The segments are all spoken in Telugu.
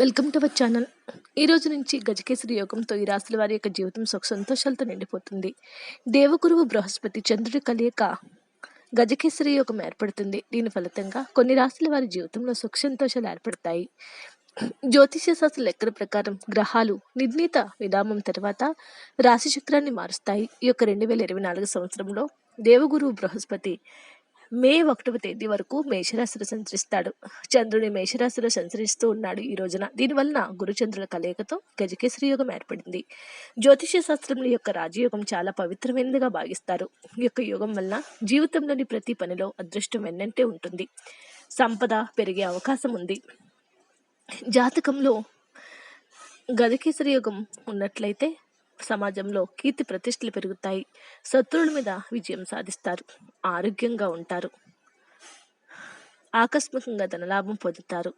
Welcome to our channel. ఈ రోజు నుంచి గజకేసరి యోగంతో ఈ రాశుల వారి యొక్క జీవితం సుఖ సంతోషాలతో నిండిపోతుంది. దేవగురువు బృహస్పతి చంద్రుడి కలియక గజకేసరి యోగం ఏర్పడుతుంది. దీని ఫలితంగా కొన్ని రాశుల వారి జీవితంలో సుఖ సంతోషాలు ఏర్పడతాయి. జ్యోతిష్య శాస్త్ర లెక్కల ప్రకారం గ్రహాలు నిర్ణీత విరామం తర్వాత రాశి చక్రాన్ని మారుస్తాయి. ఈ యొక్క రెండు వేల ఇరవై నాలుగు సంవత్సరంలో దేవగురువు బృహస్పతి మే ఒకటవ తేదీ వరకు మేషరాశిలో సంచరిస్తాడు. చంద్రుని మేషరాశిలో సంచరిస్తూ ఉన్నాడు ఈ రోజున. దీనివలన గురుచంద్రుల కలయికతో గజకేశ్వరి యోగం ఏర్పడింది. జ్యోతిష్య శాస్త్రం యొక్క రాజయోగం చాలా పవిత్రమైనదిగా భావిస్తారు. ఈ యొక్క యోగం వలన జీవితంలోని ప్రతి పనిలో అదృష్టం వెన్నంటే ఉంటుంది. సంపద పెరిగే అవకాశం ఉంది. జాతకంలో గజకేసరి యోగం ఉన్నట్లయితే సమాజంలో కీర్తి ప్రతిష్టలు పెరుగుతాయి. శత్రువుల మీద విజయం సాధిస్తారు. ఆరోగ్యంగా ఉంటారు. ఆకస్మికంగా ధనలాభం పొందుతారు.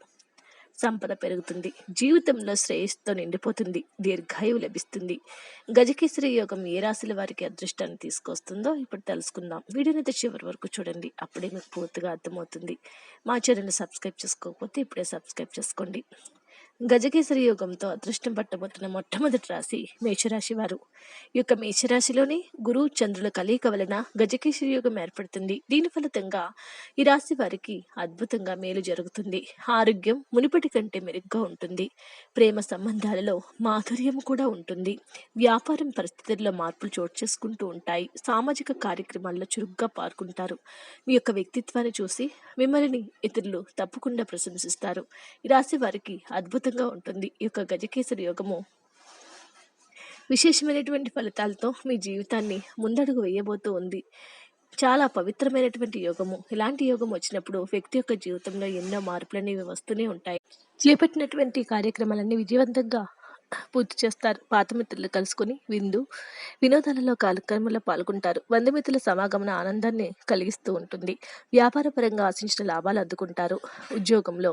సంపద పెరుగుతుంది. జీవితంలో శ్రేయస్సుతో నిండిపోతుంది. దీర్ఘాయువు లభిస్తుంది. గజకేసరి యోగం ఏ రాశుల వారికి అదృష్టాన్ని తీసుకొస్తుందో ఇప్పుడు తెలుసుకుందాం. వీడియోని చివరి వరకు చూడండి. అప్పుడే మీకు పూర్తిగా అర్థమవుతుంది. మా ఛానల్ని సబ్స్క్రైబ్ చేసుకోకపోతే ఇప్పుడే సబ్స్క్రైబ్ చేసుకోండి. గజకేసరి యోగంతో అదృష్టం పట్టబోతున్న మొట్టమొదటి రాశి మేషరాశి వారు. ఈ యొక్క మేషరాశిలోని గురు చంద్రుల కలయిక వలన గజకేసరి యోగం ఏర్పడుతుంది. దీని ఫలితంగా ఈ రాశి వారికి అద్భుతంగా మేలు జరుగుతుంది. ఆరోగ్యం మునిపటి కంటే మెరుగ్గా ఉంటుంది. ప్రేమ సంబంధాలలో మాధుర్యం కూడా ఉంటుంది. వ్యాపారం పరిస్థితుల్లో మార్పులు చోటు చేసుకుంటూ ఉంటాయి. సామాజిక కార్యక్రమాల్లో చురుగ్గా పాల్గొంటారు. మీ యొక్క వ్యక్తిత్వాన్ని చూసి మిమ్మల్ని ఇతరులు తప్పకుండా ప్రశంసిస్తారు. ఈ రాశి వారికి అద్భుతంగా ఉంటుంది ఈ యొక్క గజకేసరి యోగము. విశేషమైనటువంటి ఫలితాలతో మీ జీవితాన్ని ముందడుగు వేయబోతూ ఉంది. చాలా పవిత్రమైనటువంటి యోగము. ఇలాంటి యోగం వచ్చినప్పుడు వ్యక్తి యొక్క జీవితంలో ఎన్నో మార్పులు అనేవి వస్తూనే ఉంటాయి. చేపట్టినటువంటి కార్యక్రమాలన్నీ విజయవంతంగా పూర్తి చేస్తారు. పాత మిత్రులు కలుసుకొని విందు వినోదాలలో కార్యక్రమంలో పాల్గొంటారు. బంధుమిత్రుల సమాగమన ఆనందాన్ని కలిగిస్తూ ఉంటుంది. వ్యాపార పరంగా ఆశించిన లాభాలు అందుకుంటారు. ఉద్యోగంలో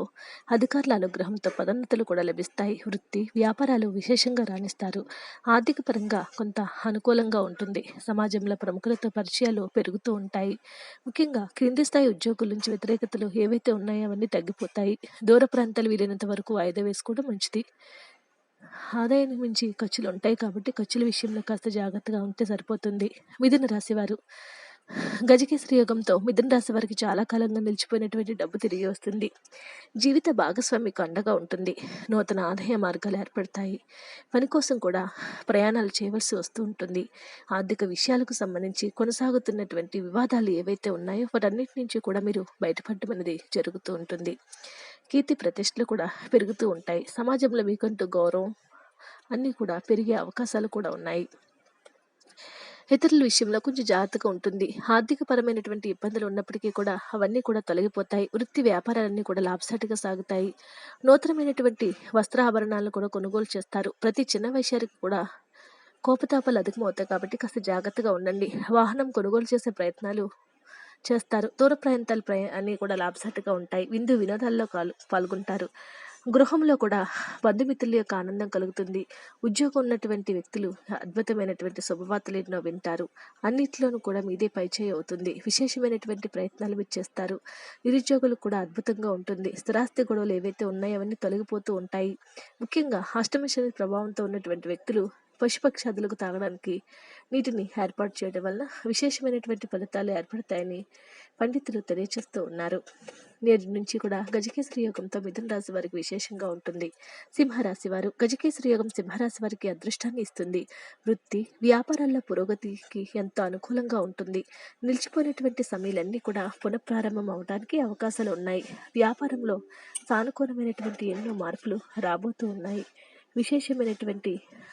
అధికారుల అనుగ్రహంతో పదోన్నతులు కూడా లభిస్తాయి. వృత్తి వ్యాపారాలు విశేషంగా రాణిస్తారు. ఆర్థిక పరంగా కొంత అనుకూలంగా ఉంటుంది. సమాజంలో ప్రముఖులతో పరిచయాలు పెరుగుతూ ఉంటాయి. ముఖ్యంగా క్రింది స్థాయి ఉద్యోగుల నుంచి వ్యతిరేకతలు ఏవైతే ఉన్నాయో అవన్నీ తగ్గిపోతాయి. దూర ప్రాంతాలు వీలైనంత వరకు వాయిదా వేసుకోవడం మంచిది. ఆదాయానికి మించి ఖర్చులు ఉంటాయి కాబట్టి ఖర్చుల విషయంలో కాస్త జాగ్రత్తగా ఉంటే సరిపోతుంది. మిథున రాశివారు గజకేసరి యోగంతో మిథున రాశి వారికి చాలా కాలంగా నిలిచిపోయినటువంటి డబ్బు తిరిగి వస్తుంది. జీవిత భాగస్వామికి అండగా ఉంటుంది. నూతన ఆదాయ మార్గాలు ఏర్పడతాయి. పని కోసం కూడా ప్రయాణాలు చేయవలసి వస్తూ ఉంటుంది. ఆర్థిక విషయాలకు సంబంధించి కొనసాగుతున్నటువంటి వివాదాలు ఏవైతే ఉన్నాయో వాటన్నిటి నుంచి కూడా మీరు బయటపడటం అనేది జరుగుతూ ఉంటుంది. కీర్తి ప్రతిష్టలు కూడా పెరుగుతూ ఉంటాయి. సమాజంలో మీకంటూ గౌరవం అన్నీ కూడా పెరిగే అవకాశాలు కూడా ఉన్నాయి. ఇతరుల విషయంలో కొంచెం జాగ్రత్తగా ఉంటుంది. ఆర్థికపరమైనటువంటి ఇబ్బందులు ఉన్నప్పటికీ కూడా అవన్నీ కూడా తొలగిపోతాయి. వృత్తి వ్యాపారాలన్నీ కూడా లాభసాటిగా సాగుతాయి. నూతనమైనటువంటి వస్త్రాభరణాలను కూడా కొనుగోలు చేస్తారు. ప్రతి చిన్న విషయానికి కూడా కోపతాపాలు అధికమవుతాయి కాబట్టి కాస్త జాగ్రత్తగా ఉండండి. వాహనం కొనుగోలు చేసే ప్రయత్నాలు చేస్తారు. దూర ప్రాంతాల ప్రయా అన్నీ కూడా లాభసాటిగా ఉంటాయి. విందు వినోదాల్లో పాల్గొంటారు గృహంలో కూడా బంధుమిత్రుల యొక్క ఆనందం కలుగుతుంది. ఉద్యోగం ఉన్నటువంటి వ్యక్తులు అద్భుతమైనటువంటి శుభవార్తలు ఎన్నో వింటారు. అన్నిట్లోనూ కూడా మీదే పైచేయి అవుతుంది. విశేషమైనటువంటి ప్రయత్నాలు మీరు చేస్తారు. నిరుద్యోగులు కూడా అద్భుతంగా ఉంటుంది. స్థిరాస్తి గొడవలు ఏవైతే ఉన్నాయో అవన్నీ తొలగిపోతూ ఉంటాయి. ముఖ్యంగా అష్టమ ప్రభావంతో ఉన్నటువంటి వ్యక్తులు పశుపక్షాదులకు తాగడానికి నీటిని ఏర్పాటు చేయడం వల్ల విశేషమైనటువంటి ఫలితాలు ఏర్పడతాయని పండితులు తెలియచేస్తూ ఉన్నారు. నేటి నుంచి కూడా గజకేసరి యోగంతో మిథున రాశి వారికి విశేషంగా ఉంటుంది. సింహరాశి వారు గజకేసరి యోగం సింహరాశి వారికి అదృష్టాన్ని ఇస్తుంది. వృత్తి వ్యాపారాల్లో పురోగతికి ఎంతో అనుకూలంగా ఉంటుంది. నిలిచిపోయినటువంటి సమయాలన్నీ కూడా పునఃప్రారంభం అవడానికి అవకాశాలు ఉన్నాయి. వ్యాపారంలో సానుకూలమైనటువంటి ఎన్నో మార్పులు రాబోతూ ఉన్నాయి. విశేషమైనటువంటి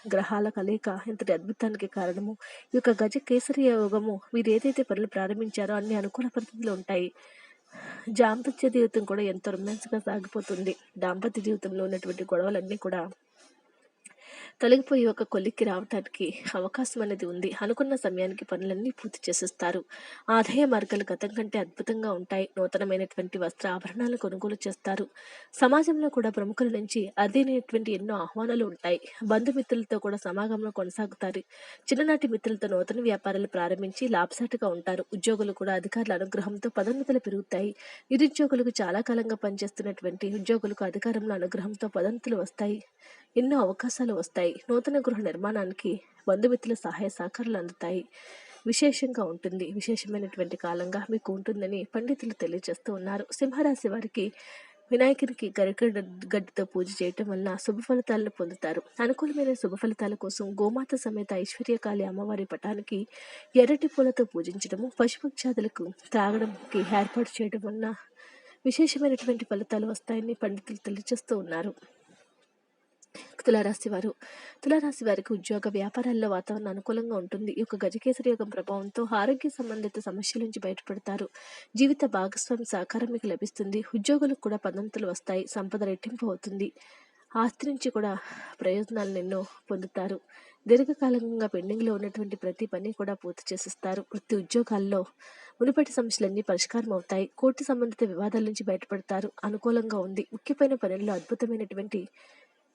గ్రహాల కలయిక ఇంతటి అద్భుతానికి కారణము ఈ యొక్క గజ కేసరి యోగము. మీరు ఏదైతే పనులు ప్రారంభించారో అన్ని అనుకూల పరిస్థితులు ఉంటాయి. దాంపత్య జీవితం కూడా ఎంతో రొమాన్స్గా సాగిపోతుంది. దాంపత్య జీవితంలో ఉన్నటువంటి గొడవలన్నీ కూడా తొలగిపోయి ఒక కొలిక్కి రావటానికి అవకాశం అనేది ఉంది. అనుకున్న సమయానికి పనులన్నీ పూర్తి చేసేస్తారు. ఆదాయ మార్గాలు గతం కంటే అద్భుతంగా ఉంటాయి. నూతనమైనటువంటి వస్త్ర ఆభరణాలు కొనుగోలు చేస్తారు. సమాజంలో కూడా ప్రముఖుల నుంచి అదేనటువంటి ఎన్నో ఆహ్వానాలు ఉంటాయి. బంధుమిత్రులతో కూడా సమాగంలో కొనసాగుతారు. చిన్ననాటి మిత్రులతో నూతన వ్యాపారాలు ప్రారంభించి లాభసాటిగా ఉంటారు. ఉద్యోగులు కూడా అధికారుల అనుగ్రహంతో పదోన్నతులు పెరుగుతాయి. నిరుద్యోగులకు చాలా కాలంగా పనిచేస్తున్నటువంటి ఉద్యోగులకు అధికారంలో అనుగ్రహంతో పదోన్నతులు వస్తాయి. ఎన్నో అవకాశాలు వస్తాయి. నూతన గృహ నిర్మాణానికి బంధుమిత్రుల సహాయ సహకారాలు అందుతాయి. విశేషంగా ఉంటుంది. విశేషమైనటువంటి కాలంగా మీకు ఉంటుందని పండితులు తెలియజేస్తూ ఉన్నారు. సింహరాశి వారికి వినాయకునికి గరిక గడ్డితో పూజ చేయటం వలన శుభ ఫలితాలను పొందుతారు. అనుకూలమైన శుభ ఫలితాల కోసం గోమాత సమేత ఐశ్వర్యకాళి అమ్మవారి పటానికి ఎర్రటి పూలతో పూజించడము పశుపక్షాదులకు త్రాగడంకి ఏర్పాటు చేయడం వలన విశేషమైనటువంటి ఫలితాలు వస్తాయని పండితులు తెలియజేస్తూ ఉన్నారు. తులారాశి వారు. తులారాశి వారికి ఉద్యోగ వ్యాపారాల్లో వాతావరణం అనుకూలంగా ఉంటుంది. ఈ యొక్క గజకేసరి యోగం ప్రభావంతో ఆరోగ్య సంబంధిత సమస్యల నుంచి బయటపడతారు. జీవిత భాగస్వామి సహకారం మీకు లభిస్తుంది. ఉద్యోగులకు కూడా పదంతులు వస్తాయి. సంపద రెట్టింపు అవుతుంది. ఆస్తి నుంచి కూడా ప్రయోజనాలను ఎన్నో పొందుతారు. దీర్ఘకాలంగా పెండింగ్లో ఉన్నటువంటి ప్రతి పని కూడా పూర్తి చేసిస్తారు. వృత్తి ఉద్యోగాల్లో మునుపటి సమస్యలన్నీ పరిష్కారం అవుతాయి. కోర్టు సంబంధిత వివాదాల నుంచి బయటపడతారు. అనుకూలంగా ఉంది. ముఖ్యమైన పనుల్లో అద్భుతమైనటువంటి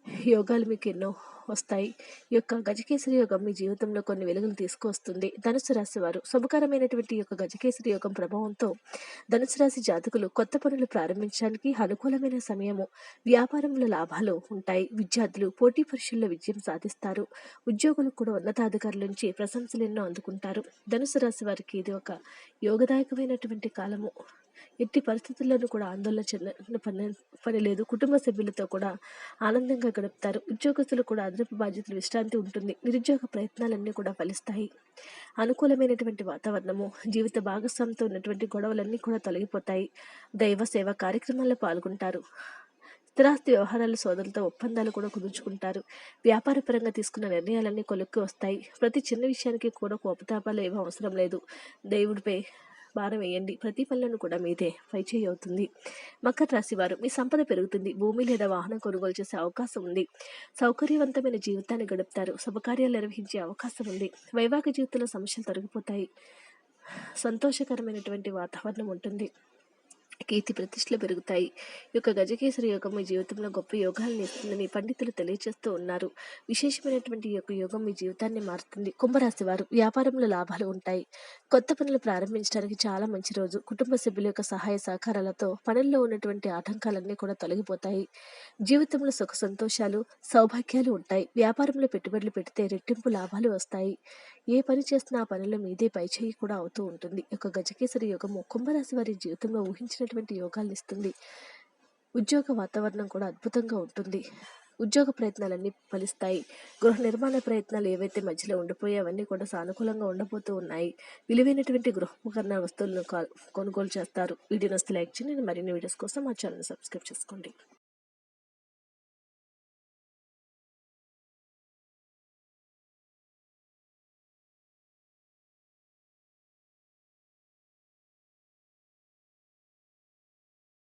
యోగాలు మీకు ఎన్నో వస్తాయి. ఈ యొక్క గజకేసరి యోగం మీ జీవితంలో కొన్ని వెలుగులు తీసుకువస్తుంది. ధనుసు రాశి వారు శుభకరమైనటువంటి యొక్క గజకేసరి యోగం ప్రభావంతో ధనుసు రాశి జాతకులు కొత్త పనులు ప్రారంభించడానికి అనుకూలమైన సమయము వ్యాపారంలో లాభాలు ఉంటాయి. విద్యార్థులు పోటీ పరీక్షల్లో విజయం సాధిస్తారు. ఉద్యోగులు కూడా ఉన్నతాధికారుల నుంచి ప్రశంసలు ఎన్నో అందుకుంటారు. ధనుసు రాశి వారికి ఇది ఒక యోగదాయకమైనటువంటి కాలము. ఎట్టి పరిస్థితుల్లోనూ కూడా ఆందోళన చెందిన పని పని లేదు కుటుంబ సభ్యులతో కూడా ఆనందంగా గడుపుతారు. ఉద్యోగస్తులు కూడా అదనపు బాధ్యతలు విశ్రాంతి ఉంటుంది. నిరుద్యోగ ప్రయత్నాలన్నీ కూడా ఫలిస్తాయి. అనుకూలమైనటువంటి వాతావరణము జీవిత భాగస్వామితో ఉన్నటువంటి గొడవలన్నీ కూడా తొలగిపోతాయి. దైవ సేవ కార్యక్రమాల్లో పాల్గొంటారు. స్థిరాస్తి వ్యవహారాల సోదరులతో ఒప్పందాలు కూడా కుదుర్చుకుంటారు. వ్యాపారపరంగా తీసుకున్న నిర్ణయాలన్నీ కొలుక్కి వస్తాయి. ప్రతి చిన్న విషయానికి కూడా కోపతాపాలు ఏమీ అవసరం లేదు. దేవుడిపై భారం వేయండి ప్రతి పనులను కూడా మీదే పైచేయి అవుతుంది మకర రాశి వారు మీ సంపద పెరుగుతుంది. భూమి లేదా వాహనం కొనుగోలు చేసే అవకాశం ఉంది. సౌకర్యవంతమైన జీవితాన్ని గడుపుతారు. శుభకార్యాలు నిర్వహించే అవకాశం ఉంది. వైవాహిక జీవితంలో సమస్యలు తొలగిపోతాయి. సంతోషకరమైనటువంటి వాతావరణం ఉంటుంది. కీర్తి ప్రతిష్టలు పెరుగుతాయి. ఈ యొక్క గజకేసరి యోగం మీ జీవితంలో గొప్ప యోగాలను ఇస్తుందని పండితులు తెలియజేస్తూ ఉన్నారు. విశేషమైనటువంటి ఈ యొక్క యోగం మీ జీవితాన్ని మారుతుంది. కుంభరాశి వారు వ్యాపారంలో లాభాలు ఉంటాయి. కొత్త పనులు ప్రారంభించడానికి చాలా మంచి రోజు. కుటుంబ సభ్యుల యొక్క సహాయ సహకారాలతో పనుల్లో ఉన్నటువంటి ఆటంకాలన్నీ కూడా తొలగిపోతాయి. జీవితంలో సుఖ సంతోషాలు సౌభాగ్యాలు ఉంటాయి. వ్యాపారంలో పెట్టుబడులు పెడితే రెట్టింపు లాభాలు వస్తాయి. ఏ పని చేస్తున్నా ఆ పనుల మీదే పైచేయి కూడా అవుతూ ఉంటుంది. ఒక గజకేసరి యోగము కుంభరాశి వారి జీవితంలో ఊహించినటువంటి యోగాలు ఇస్తుంది. ఉద్యోగ వాతావరణం కూడా అద్భుతంగా ఉంటుంది. ఉద్యోగ ప్రయత్నాలన్నీ ఫలిస్తాయి. గృహ నిర్మాణ ప్రయత్నాలు ఏవైతే మధ్యలో ఉండిపోయాయి అవన్నీ కూడా సానుకూలంగా ఉండబోతూ ఉన్నాయి. విలువైనటువంటి గృహోపకరణ వస్తువులను కొనుగోలు చేస్తారు. వీడియో నస్తే లైక్ చేయండి. మరిన్ని వీడియోస్ కోసం మా ఛానల్ సబ్స్క్రైబ్ చేసుకోండి.